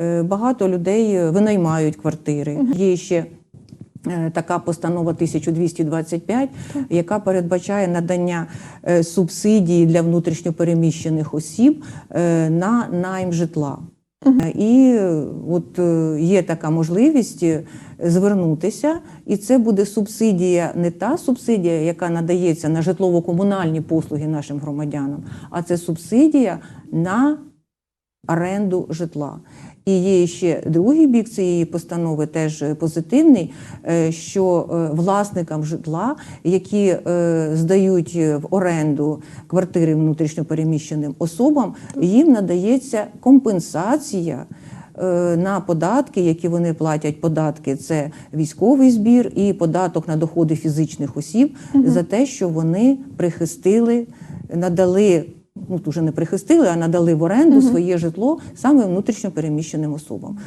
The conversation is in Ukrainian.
Е, Багато людей винаймають квартири. Є ще е, така постанова 1225, яка передбачає надання е, субсидії для внутрішньопереміщених осіб е, на найм житла. Е, І е, от е, є така можливість е, звернутися, і це буде субсидія, не та субсидія, яка надається на житлово-комунальні послуги нашим громадянам, а це субсидія на оренду житла. І є ще другий бік цієї постанови, теж е, позитивний, е, що е, власникам житла, які здають в оренду квартири внутрішньопереміщеним особам, їм надається компенсація. На податки, які вони платять податки, це військовий збір і податок на доходи фізичних осіб за те, що вони прихистили, надали ну вже не прихистили, а надали в оренду своє житло саме внутрішньо переміщеним особам.